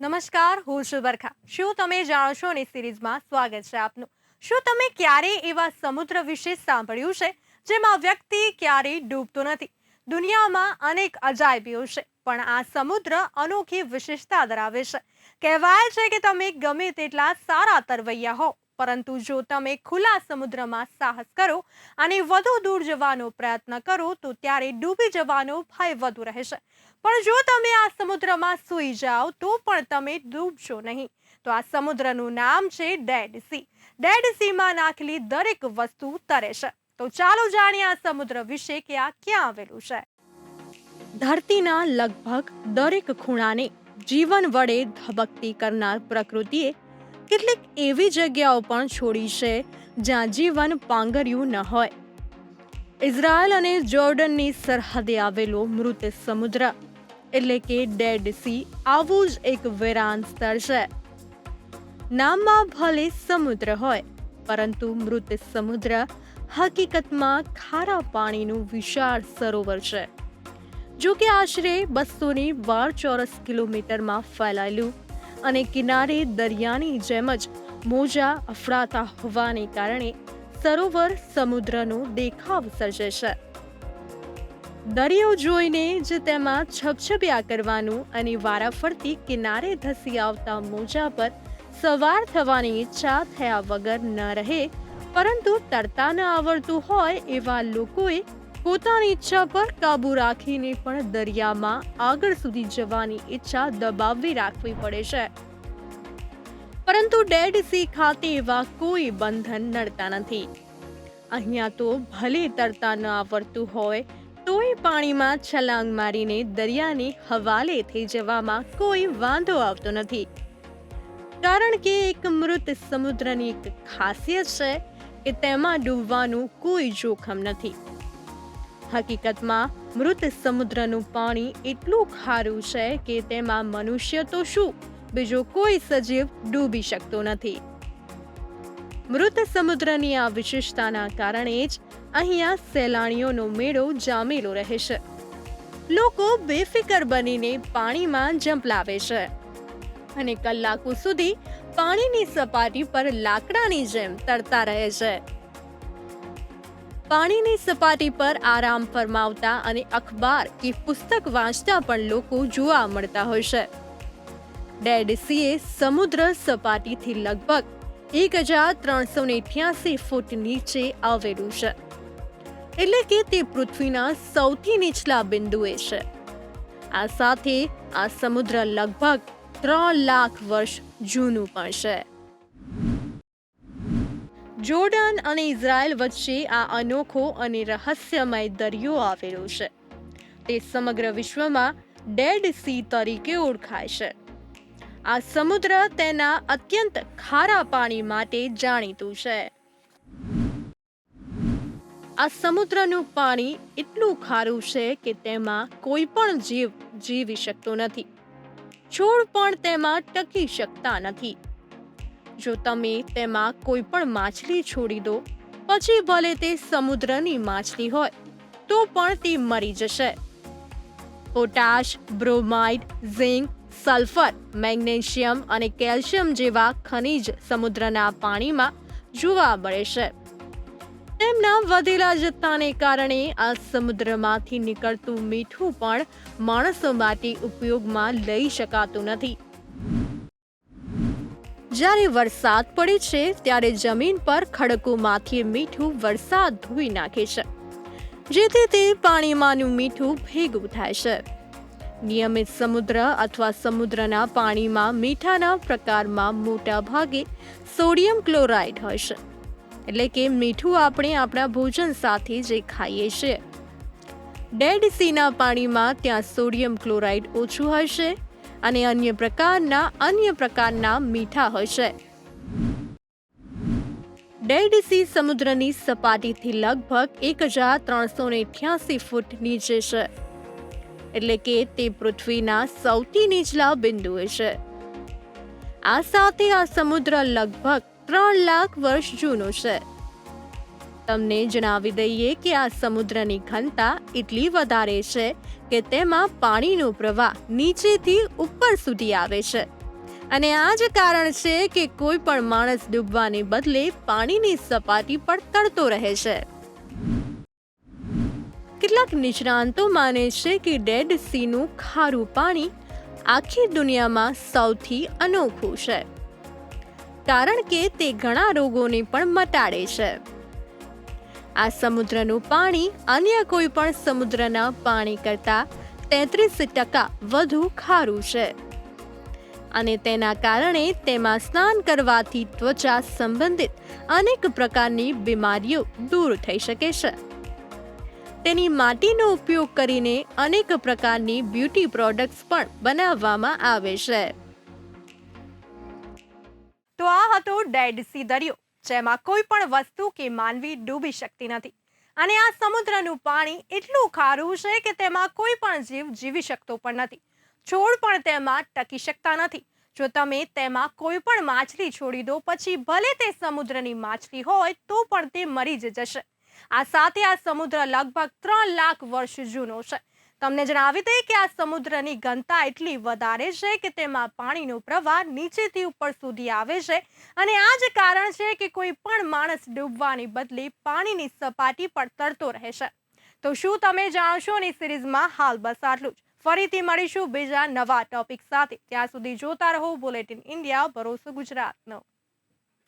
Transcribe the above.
નમસ્કાર, હું છું બરખા. શું તમે જાણો છો ની સિરીઝમાં સ્વાગત છે આપનું? શું તમે ક્યારેય એવા સમુદ્ર વિશે સાંભળ્યું છે, જેમાં વ્યક્તિ ક્યારેય ડૂબતો નથી? દુનિયામાં અનેક અજાયબીઓ છે, પણ આ સમુદ્ર અનોખી વિશેષતા ધરાવે છે. કહેવાય છે કે તમે ગમે તેટલા સારા તરવૈયા હો. પરંતુ જો તમે ખુલ્લા સમુદ્રમાં સાહસ કરો અને વધુ દૂર જવાનો પ્રયત્ન કરો, તો ત્યારે ડૂબી જવાનો ભય વધુ રહેશે. પણ જો તમે આ સમુદ્રમાં સૂઈ જાઓ, તો પણ તમે ડૂબશો નહીં. તો આ સમુદ્રનું નામ છે ડેડ સી ડેડ સીમાં નાખેલી દરેક વસ્તુ તરે છે. તો ચાલો જાણીએ આ સમુદ્ર વિશે કે આ ક્યાં આવેલું છે. ધરતીના લગભગ દરેક ખૂણાને જીવન વડે ધબકતી કરનાર પ્રકૃતિએ કેટલીક એવી જગ્યાઓ પણ છોડી છે જ્યાં જીવન પાંગર્યું ન હોય. ઇઝરાયલ અને જોર્ડનની સરહદે આવેલો મૃત સમુદ્ર, એટલે કે ડેડ સી, આવું જ એક વેરાન સ્થળ છે. નામમાં ભલે સમુદ્ર હોય, પરંતુ મૃત સમુદ્ર હકીકતમાં ખારા પાણીનું વિશાળ સરોવર છે. જો કે આશરે બસોની બાર ચોરસ કિલોમીટરમાં ફેલાયેલું અને કિનારે દરિયાની જેમ જ મોજા અફડાતા હોવાને કારણે સરોવર સમુદ્રનો દેખાવ સર્જે છે દરિયો જોઈને જ તેમાં છપછપ્યા કરવાનું અને વારાફરતી કિનારે ધસી આવતા મોજા પર સવાર થવાની ઈચ્છા થયા વગર ન રહે, પરંતુ તરતા ન આવડતું હોય એવા લોકોએ પોતાની ઈચ્છા પર કાબુ રાખીને પણ દરિયામાં આગળ સુધી જવાની ઈચ્છા દબાવવી રાખવી પડે છે. પરંતુ ડેડ સી ખાતે એવા કોઈ બંધન નડતા નથી. અહીંયા તો ભલે તરતા ન આવડતું હોય, તોય પાણીમાં છલાંગ મારીને દરિયાને હવાલે થઈ જવામાં કોઈ વાંધો આવતો નથી. કારણ કે એક મૃત સમુદ્રની એક ખાસિયત છે કે તેમાં ડૂબવાનું કોઈ જોખમ નથી. હકીકતમાં, મૃત સમુદ્રનું પાણી એટલું ખારું છે કે તેમાં મનુષ્ય તો શું? બીજો કોઈ સજીવ ડૂબી શકતો નથી. મૃત સમુદ્રની આ વિશેષતાના કારણે જ અહીંયા સહેલાણીઓનો મેળો જામેલો રહે છે. લોકો બેફિકર બનીને પાણીમાં જંપલાવે છે. અને કલાકો સુધી પાણીની સપાટી પર લાકડાની જેમ તરતા રહે છે. પાણીની સપાટી પર આરામ ફરમાવતા અને અખબાર કે પુસ્તક વાંચતા પણ લોકો જોવા મળતા હોય છે. ડેડ સીએ સમુદ્ર સપાટીથી લગભગ એક હજાર ત્રણસો ને ફૂટ નીચે આવેલું છે. એટલે કે તે પૃથ્વીના સૌથી નીચલા બિંદુએ છે. આ સાથે આ સમુદ્ર લગભગ ત્રણ લાખ વર્ષ જૂનું પણ છે. જોર્ડન અને ઇઝરાયલ વચ્ચે આ અનોખો અને રહસ્યમય દરિયો આવેલો છે. તે સમગ્ર વિશ્વમાં ડેડ સી તરીકે ઓળખાય છે. આ સમુદ્ર તેના અત્યંત ખારા પાણી માટે જાણીતું છે. આ સમુદ્રનું પાણી એટલું ખારું છે કે તેમાં કોઈ પણ જીવ જીવી શકતો નથી. છોડ પણ તેમાં ટકી શકતા નથી. જો તમે તેમાં કોઈ પણ માછલી છોડી દો, પછી ભલે તે સમુદ્રની માછલી હોય, તો પણ તે મરી જશે. Potash, bromide, zinc, sulphur, magnesium અને કેલ્શિયમ જેવા ખનિજ સમુદ્રના પાણીમાં જોવા મળે છે. તેમના વધેલા જથ્થાને કારણે આ સમુદ્રમાંથી નીકળતું મીઠું પણ માણસો માટે ઉપયોગમાં લઈ શકાતું નથી. જ્યારે વરસાદ પડે છે, ત્યારે જમીન પર ખડકોમાંથી મીઠું વરસાદ ધોઈ નાખે છે, જેથી તે પાણીમાંનું મીઠું ભેગું થાય છે. નિયમિત સમુદ્ર અથવા સમુદ્રના પાણીમાં મીઠાના પ્રકારમાં મોટા ભાગે સોડિયમ ક્લોરાઇડ હોય છે, એટલે કે મીઠું આપણે આપણા ભોજન સાથે જે ખાઈએ છીએ. ડેડ સીના પાણીમાં ત્યાં સોડિયમ ક્લોરાઇડ ઓછું હશે અને અન્ય પ્રકારના અન્ય પ્રકારના મીઠા હશે ડેડ સી સમુદ્રની સપાટીથી લગભગ એક હજાર ત્રણસો ને ફૂટ નીચે છે. એટલે કે તે પૃથ્વીના સૌથી નીચલા બિંદુએ છે. આ સાથે આ સમુદ્ર લગભગ ત્રણ લાખ વર્ષ જૂનો છે. તમને જણાવી દઈએ કે આ સમુદ્રની ઘનતા એટલી વધારે છે કે તેમાં પાણીનો પ્રવાહ નીચેથી ઉપર સુધી આવે છે. અને આ જ કારણ છે કે કોઈ પણ માણસ ડૂબવાને બદલે પાણીની સપાટી પર તરતો રહે છે. કેટલાક નિષ્ણાંતો માને છે કે ડેડ સીનું ખારું પાણી આખી દુનિયામાં સૌથી અનોખું છે. કારણ કે તે ઘણા રોગોને પણ મટાડે છે. આ સમુદ્રનું પાણી અન્ય કોઈ પણ સમુદ્રના પાણી કરતાં તેત્રીસ ટકા વધુ ખારું છે. અને તેના કારણે તેમાં સ્નાન કરવાથી ત્વચા સંબંધિત અનેક પ્રકારની બીમારીઓ દૂર થઈ શકે છે. તેની માટીનો ઉપયોગ કરીને અનેક પ્રકારની બ્યુટી પ્રોડક્ટ્સ પણ બનાવવામાં આવે છે. તો આ હતો ડેડ સી દરિયો. જેમાં કોઈ પણ વસ્તુ કે માનવી ડૂબી શકતી નથી. અને આ સમુદ્રનું પાણી એટલું ખારું છે કે તેમાં કોઈ પણ જીવ જીવી શકતો પણ નથી. છોડ પણ તેમાં ટકી શકતા નથી. જો તમે તેમાં કોઈ પણ માછલી છોડી દો, પછી ભલે તે સમુદ્રની માછલી હોય, તો પણ તે મરી જ જશે. આ સાથે આ સમુદ્ર લગભગ ત્રણ લાખ વર્ષ જૂનો છે. તમને જણાવી દઈએ કે આ સમુદ્રની ઘનતા એટલી વધારે છે કે તેમાં પાણીનો પ્રવાહ નીચેથી ઉપર સુધી આવે છે. અને આ જ કારણ છે કે કોઈ પણ માણસ ડૂબવાની બદલે પાણીની સપાટી પર તરતો રહે છે. તો શું તમે જાણશો અને સિરીઝમાં હાલ બસ આટલું જ. ફરીથી મળીશું બીજા નવા ટોપિક સાથે. ત્યાં સુધી જોતા રહો બુલેટિન ઇન્ડિયા ભરોસો ગુજરાતનો.